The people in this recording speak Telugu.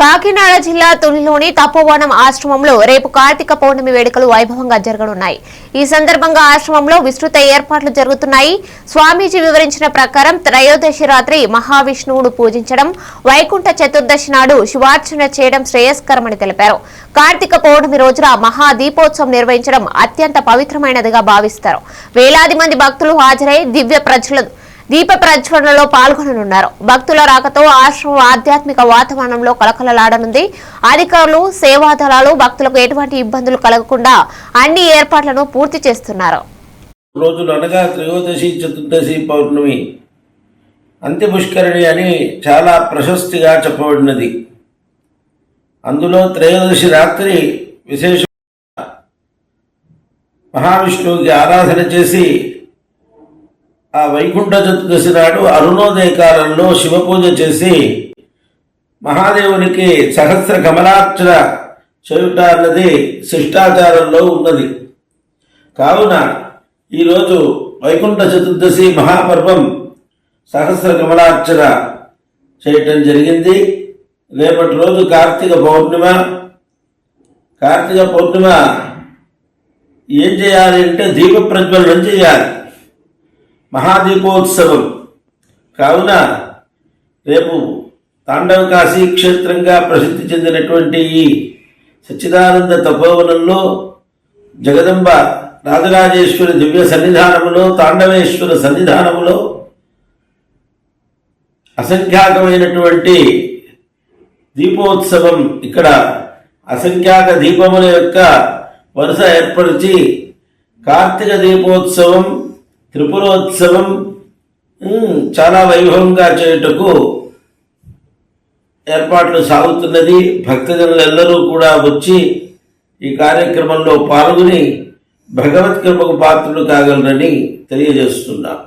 కాకినాడ జిల్లా తునిలోని తపోవనం ఆశ్రమంలో రేపు కార్తీక పౌర్ణమి వేడుకలు వైభవంగా జరగనున్నాయి. ఈ సందర్భంగా ఆశ్రమంలో విస్తృత ఏర్పాట్లు జరుగుతున్నాయి. స్వామీజీ వివరించిన ప్రకారం త్రయోదశి రాత్రి మహావిష్ణువును పూజించడం వైకుంఠ చతుర్దశి నాడు శివార్చన చేయడం శ్రేయస్కరమని తెలిపారు. కార్తీక పౌర్ణమి రోజున మహా దీపోత్సవం నిర్వహించడం అత్యంత పవిత్రమైనదిగా భావిస్తారు. వేలాది మంది భక్తులు హాజరై దివ్య ప్రజలు దీప ప్రజ్వలనలో పాల్గొననున్నారు. భక్తుల రాకతో ఆశ్రమం ఆధ్యాత్మిక వాతావరణంలో కలకలలాడనుంది. అధికారులు సేవాదళాలు భక్తులకు ఎటువంటి ఇబ్బందులు కలగకుండా అన్ని ఏర్పాట్లను పూర్తి చేస్తున్నారు. రోజులు అనగా త్రయోదశి చతుర్దశి పౌర్ణమి అంత్యపుష్కరిణి అని చాలా ప్రశస్తిగా చెప్పబడినది. అందులో త్రయోదశి రాత్రి విశేష మహావిష్ణువుకి ఆరాధన చేసి ఆ వైకుంఠ చతుర్దశి నాడు అరుణోదయ కాలంలో శివపూజ చేసి మహాదేవునికి సహస్ర కమలార్చన చేయుట అన్నది శిష్టాచారంలో ఉన్నది. కావున ఈరోజు వైకుంఠ చతుర్దశి మహాపర్వం సహస్ర కమలార్చన చేయటం జరిగింది. రేపటి రోజు కార్తీక పౌర్ణిమ. కార్తీక పౌర్ణిమ ఏం చేయాలి అంటే దీప ప్రజ్వలనం చేయాలి. మహాదీపోత్సవం. కావున రేపు తాండవ కాశీ క్షేత్రంగా ప్రసిద్ధి చెందినటువంటి ఈ సచ్చిదానంద తపోవనంలో జగదంబ రాజరాజేశ్వరి దివ్య సన్నిధానములో తాండవేశ్వర సన్నిధానములో అసంఖ్యాకమైనటువంటి దీపోత్సవం ఇక్కడ అసంఖ్యాక దీపముల యొక్క వరుస ఏర్పరిచి కార్తీక దీపోత్సవం త్రిపురోత్సవం చాలా వైభవంగా చేయుటకు ఏర్పాట్లు సాగుతున్నది. భక్తజనులు ఎల్లరూ కూడా వచ్చి ఈ కార్యక్రమంలో పాల్గొని భగవత్ కృపకు పాత్రులు కాగలరని తెలియజేస్తున్నాం.